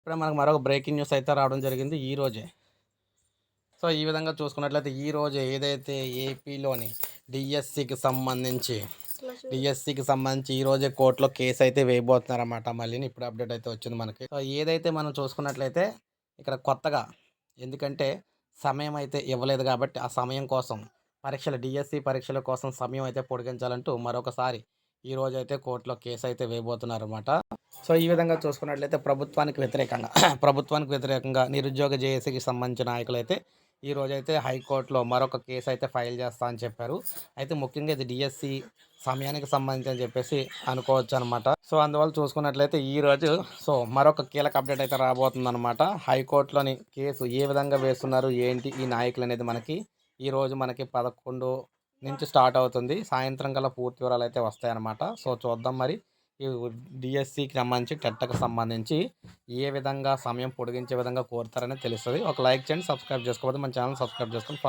ఇప్పుడే మనకు మరొక బ్రేకింగ్ న్యూస్ అయితే రావడం జరిగింది ఈ రోజే. సో ఈ విధంగా చూసుకున్నట్లయితే ఈ రోజు ఏదైతే ఏపీలోని డిఎస్సికి సంబంధించి డిఎస్సికి సంబంధించి ఈ రోజే కోర్టులో కేసు అయితే వేయబోతున్నారన్నమాట. మళ్ళీ ఇప్పుడు అప్డేట్ అయితే వచ్చింది మనకి. సో ఏదైతే మనం చూసుకున్నట్లయితే ఇక్కడ కొత్తగా ఎందుకంటే సమయం అయితే ఇవ్వలేదు కాబట్టి ఆ సమయం కోసం పరీక్షల డిఎస్సి పరీక్షల కోసం సమయం అయితే పొడిగించాలంటూ మరొకసారి ఈ రోజు అయితే కోర్టులో కేసు అయితే వేయబోతున్నారు అనమాట సో ఈ విధంగా చూసుకున్నట్లయితే ప్రభుత్వానికి వ్యతిరేకంగా ప్రభుత్వానికి వ్యతిరేకంగా నిరుద్యోగ జేఏసీకి సంబంధించిన నాయకులైతే ఈ రోజు అయితే హైకోర్టులో మరొక కేసు అయితే ఫైల్ చేస్తా అని చెప్పారు. అయితే ముఖ్యంగా ఇది డిఎస్సి సమయానికి సంబంధించి అని చెప్పేసి అనుకోవచ్చు అనమాట సో అందువల్ల చూసుకున్నట్లయితే ఈ రోజు సో మరొక కీలక అప్డేట్ అయితే రాబోతుంది అనమాట హైకోర్టులోని కేసు ఏ విధంగా వేస్తున్నారు ఏంటి ఈ నాయకులు అనేది మనకి ఈ రోజు మనకి పదకొండు నుంచి స్టార్ట్ అవుతుంది. సాయంత్రం కల్లా పూర్తి వివరాలు అయితే వస్తాయన్నమాట. సో చూద్దాం మరి. ఈ డిఎస్సికి సంబంధించి టెట్కి సంబంధించి ఏ విధంగా సమయం పొడిగించే విధంగా కోరుతారని తెలుస్తుంది. ఒక లైక్ చేయండి సబ్స్క్రైబ్ చేసుకోకపోతే మన ఛానల్ సబ్స్క్రైబ్ చేసుకొని